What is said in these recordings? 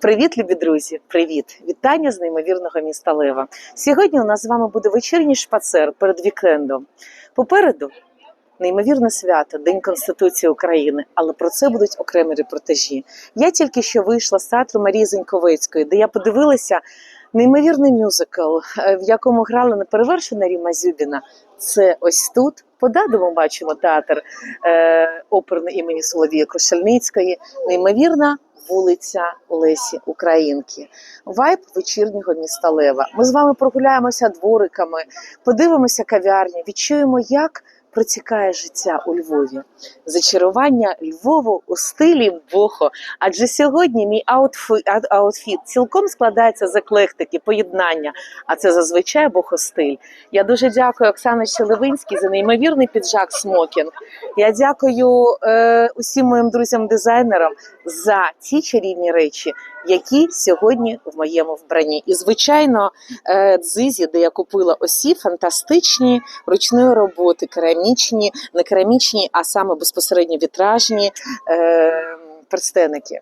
Привіт, любі друзі! Привіт! Вітання з неймовірного міста Лева. Сьогодні у нас з вами буде вечірній шпацер перед вікендом. Попереду неймовірне свято, День Конституції України, але про це будуть окремі репортажі. Я тільки що вийшла з театру Марії Зеньковецької, де я подивилася неймовірний мюзикл, е, в якому грала неперевершена Ріма Зюбіна. Це ось тут. Подаду ми бачимо театр е, оперний імені Соловії Крушельницької. Неймовірна вулиця Лесі Українки. Вайб вечірнього міста Лева. Ми з вами прогуляємося двориками, подивимося кав'ярні, відчуємо, як протікає життя у Львові. Зачарування Львову у стилі бохо. Адже сьогодні мій аутфі- ау- аутфіт цілком складається з еклектики, поєднання, а це зазвичай бохостиль. Я дуже дякую Оксані Щелевинській за неймовірний піджак смокінг. Я дякую е, усім моїм друзям-дизайнерам за ті чарівні речі, які сьогодні в моєму вбранні. І, звичайно, е, дзизі, де я купила осі фантастичні ручної роботи, керамічні, не керамічні, а саме безпосередньо вітражні. Е, Перстеники.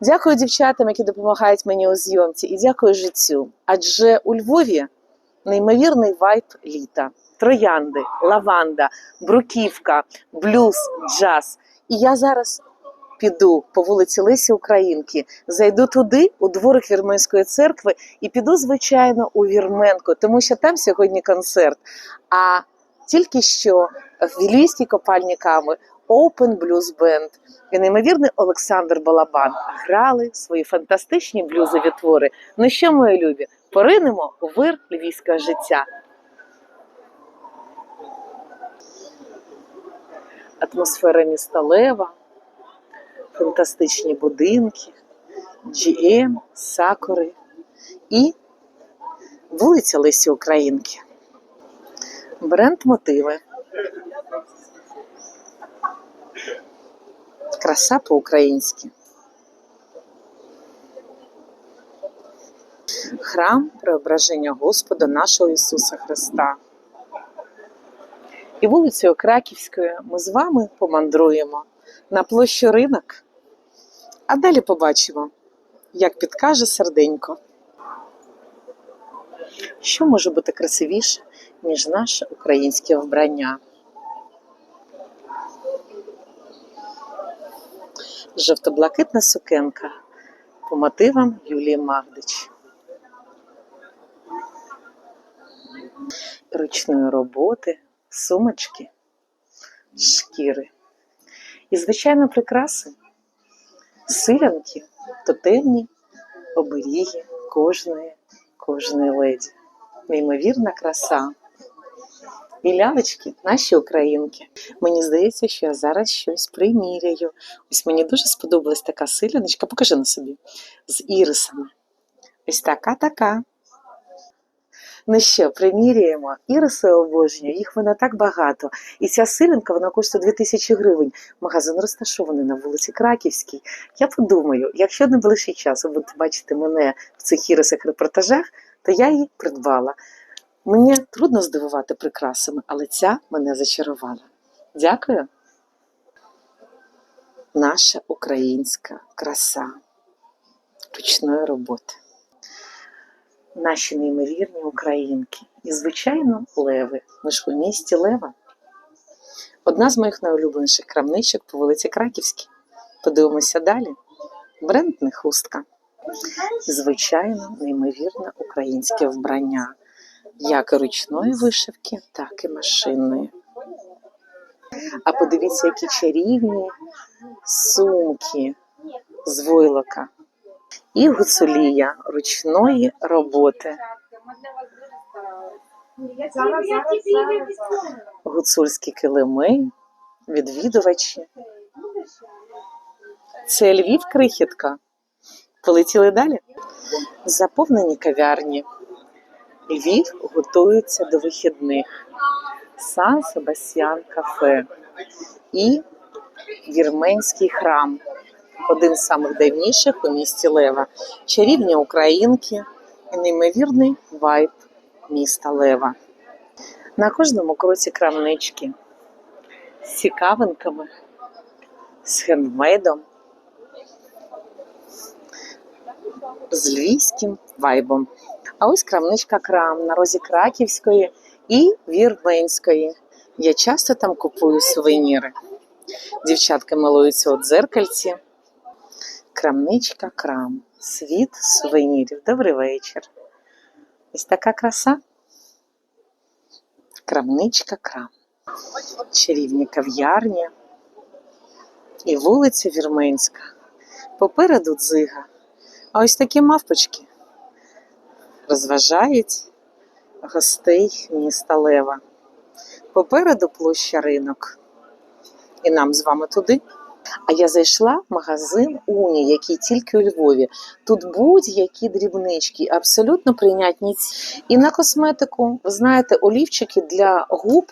Дякую дівчатам, які допомагають мені у зйомці, і дякую життю. Адже у Львові неймовірний вайб літа, троянди, лаванда, бруківка, блюз, джаз. І я зараз піду по вулиці Лесі Українки, зайду туди, у дворик Вірменської церкви, і піду, звичайно, у Вірменку, тому що там сьогодні концерт. А тільки що в Вілійській копальні ками Open Blues Band і неймовірний Олександр Балабан грали свої фантастичні блюзові твори. Ну що, мої любі, поринемо у вир львівського життя. Атмосфера міста Лева, фантастичні будинки, GM, сакури і вулиця Лесі Українки. Бренд мотиви. Краса по-українськи. Храм Преображення Господа нашого Ісуса Христа. І вулицею Краківською ми з вами помандруємо на площу ринок. А далі побачимо, як підкаже серденько. Що може бути красивіше, ніж наше українське вбрання? Жовто-блакитна сукенка по мотивам Юлії Магдич. Ручної роботи, сумочки, шкіри. І, звичайно, прикраси, силянки, тотемні оберіги кожної, кожної леді. Неймовірна краса. І лялечки, наші українки. Мені здається, що я зараз щось приміряю. Ось мені дуже сподобалась така силяночка, покажи на собі, з ірисами. Ось така така. Ну що, приміряємо. Іриси обожнюю, їх вона так багато. І ця силинка вона коштує 2000 гривень. Магазин розташований на вулиці Краківській. Я подумаю, якщо не ближчий час ви будете бачити мене в цих ірисах репортажах, то я її придбала. Мені трудно здивувати прикрасами, але ця мене зачарувала. Дякую. Наша українська краса ручної роботи наші неймовірні українки. І, звичайно, леви. Ми ж у місті Лева. Одна з моїх найулюбленіших крамничок по вулиці Краківській. Подивимося далі. Бренд не хустка. І, звичайно, неймовірне українське вбрання, як ручної вишивки, так і машинної. А подивіться, які чарівні сумки з войлока і гуцулія ручної роботи. Гуцульські килими, відвідувачі. Це Львів крихітка. Полетіли далі. Заповнені кав'ярні. Львів готується до вихідних. Сан Себастьян кафе і Вірменський храм один з самих давніших у місті Лева. Чарівні українки і неймовірний вайб міста Лева. На кожному кроці крамнички з цікавинками, з хендмейдом. з львівським вайбом. А ось крамничка крам на розі Краківської і Вірменської. Я часто там купую сувеніри. Дівчатка милуються у дзеркальці. Крамничка крам. Світ сувенірів. Добрий вечір. Ось така краса. Крамничка крам. Чарівні кав'ярні і вулиця Вірменська. Попереду дзига. А ось такі мавпочки розважають гостей міста Лева. Попереду площа ринок. І нам з вами туди. А я зайшла в магазин Уні, який тільки у Львові. Тут будь-які дрібнички, абсолютно прийнятні. І на косметику, ви знаєте, олівчики для губ